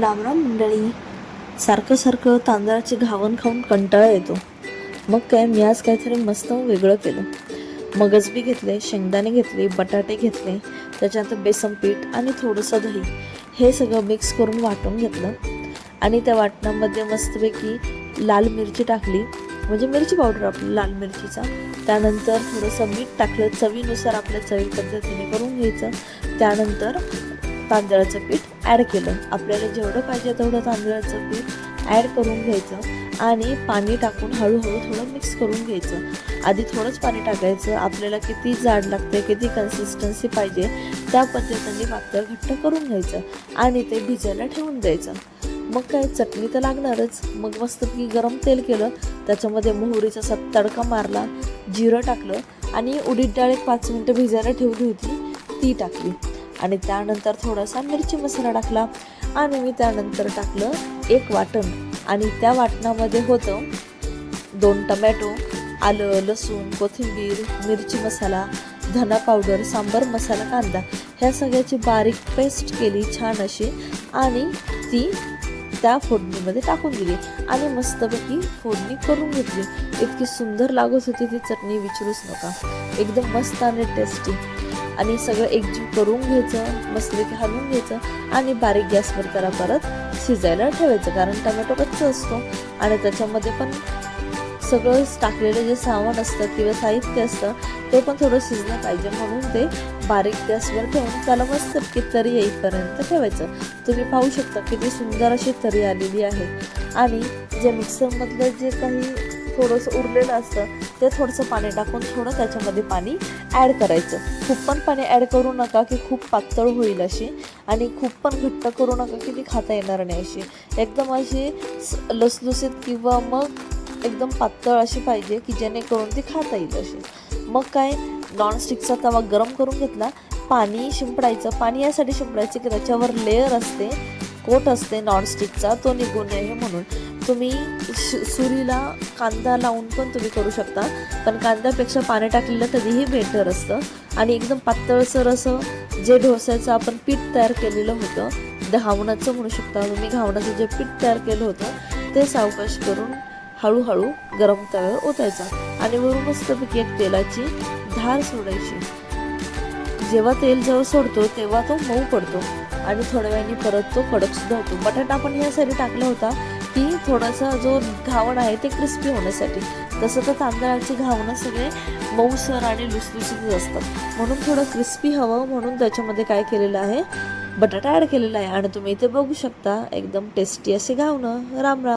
रामराम मंडळी. सारखं सारखं तांदळाची घावण खाऊन कंटाळा येतो. मग काय मी आज काहीतरी मस्त वेगळं केलं. मगजबी घेतले शेंगदाणे घेतले बटाटे घेतले त्याच्यानंतर बेसन पीठ आणि थोडंसं दही. हे सगळं मिक्स करून वाटून घेतलं. आणि त्या वाटणामध्ये मस्तपैकी लाल मिरची टाकली. म्हणजे मिरची पावडर आपली लाल मिरचीचा. त्यानंतर थोडंसं मीठ टाकलं. चवीनुसार आपल्या चवी पद्धतीने करून घ्यायचं. त्यानंतर तांदळाचं पीठ ॲड केलं. आपल्याला जेवढं पाहिजे तेवढं तांदळाचं पीठ ॲड करून घ्यायचं आणि पाणी टाकून हळूहळू थोडं मिक्स करून घ्यायचं. आधी थोडंच पाणी टाकायचं. आपल्याला किती जाड लागते किती कन्सिस्टन्सी पाहिजे त्या पद्धतीने पातळ घट्ट करून घ्यायचं आणि ते भिजायला ठेवून द्यायचं. मग काय चटणी तर लागणारच. मग मस्तपैकी गरम तेल केलं त्याच्यामध्ये मोहरीचा असा तडका मारला जिरं टाकलं आणि उडीद डाळ एक पाच मिनटं भिजायला ठेवली होती ती टाकली. आणि त्यानंतर थोडासा मिरची मसाला टाकला आणि मी त्यानंतर टाकलं एक वाटण. आणि त्या वाटणामध्ये होतं दोन टमॅटो आलं लसूण कोथिंबीर मिरची मसाला धना पावडर सांबर मसाला कांदा. ह्या सगळ्याची बारीक पेस्ट केली छान अशी आणि ती त्या फोडणीमध्ये टाकून दिली. आणि मस्तपैकी फोडणी करून घेतली. इतकी सुंदर लागत होती ती चटणी विचारूच नका. एकदम मस्त आणि टेस्टी आणि सगळं एकजीव करून घ्यायचं मस्तपैकी हलवून घ्यायचं आणि बारीक गॅसवर त्याला परत शिजायला ठेवायचं कारण टमॅटो कच्चा असतो. आणि त्याच्यामध्ये पण सगळं टाकलेलं जे सामान असतं किंवा साहित्य असतं ते पण थोडं शिजलं पाहिजे म्हणून ते बारीक गॅसवर ठेवून त्याला मस्त तरी येईपर्यंत ठेवायचं. तुम्ही पाहू शकता किती सुंदर अशी तरी आलेली आहे. आणि जे मिक्सरमधलं जे काही थोडंसं उरलेलं असतं ते थोडंसं पाणी टाकून थोडं त्याच्यामध्ये पाणी ॲड करायचं. खूप पण पाणी ॲड करू नका की खूप पातळ होईल अशी आणि खूप पण घट्ट करू नका की ती खाता येणार नाही अशी. एकदम अशी लसलुसीत किंवा मग एकदम पातळ अशी पाहिजे की जेणेकरून ती खाता येईल अशी. मग काय नॉनस्टिकचा तवा गरम करून घेतला पाणी शिंपडायचं पाणी यासाठी शिंपडायचं की त्याच्यावर लेअर असते कोट असते नॉनस्टिकचा तो निघू नये म्हणून. तुम्ही सुरीला कांदा लावून पण तुम्ही करू शकता. पण कांद्यापेक्षा पाणी टाकलेलं कधीही बेटर असतं. आणि एकदम पातळसर असं जे डोस्याचं आपण पीठ तयार केलेलं होतं घावणाचं म्हणू शकता तुम्ही. घावणाचं जे पीठ तयार केलं होतं ते सावकाश करून हळूहळू गरम तव्यावर ओतायचा. आणि वरून मस्तपैकी एक तेलाची धार सोडायची. जेव्हा तेल जवळ सोडतो तेव्हा तो मऊ पडतो. आणि थोड्या वेळाने परत तो कडक सुद्धा होतो. बटाटा आपण यासाठी टाकला होता की थोडासा जो घावण आहे ते क्रिस्पी होण्यासाठी. तसं तर तांदळाची घावणं सगळे मऊसर आणि लुसलुसीत असतात. म्हणून थोडं क्रिस्पी हवं म्हणून त्याच्यामध्ये काय केलेलं आहे? बटाटा ॲड केलेला आहे आणि तुम्ही इथे बघू शकता एकदम टेस्टी असे घावणं. राम राम.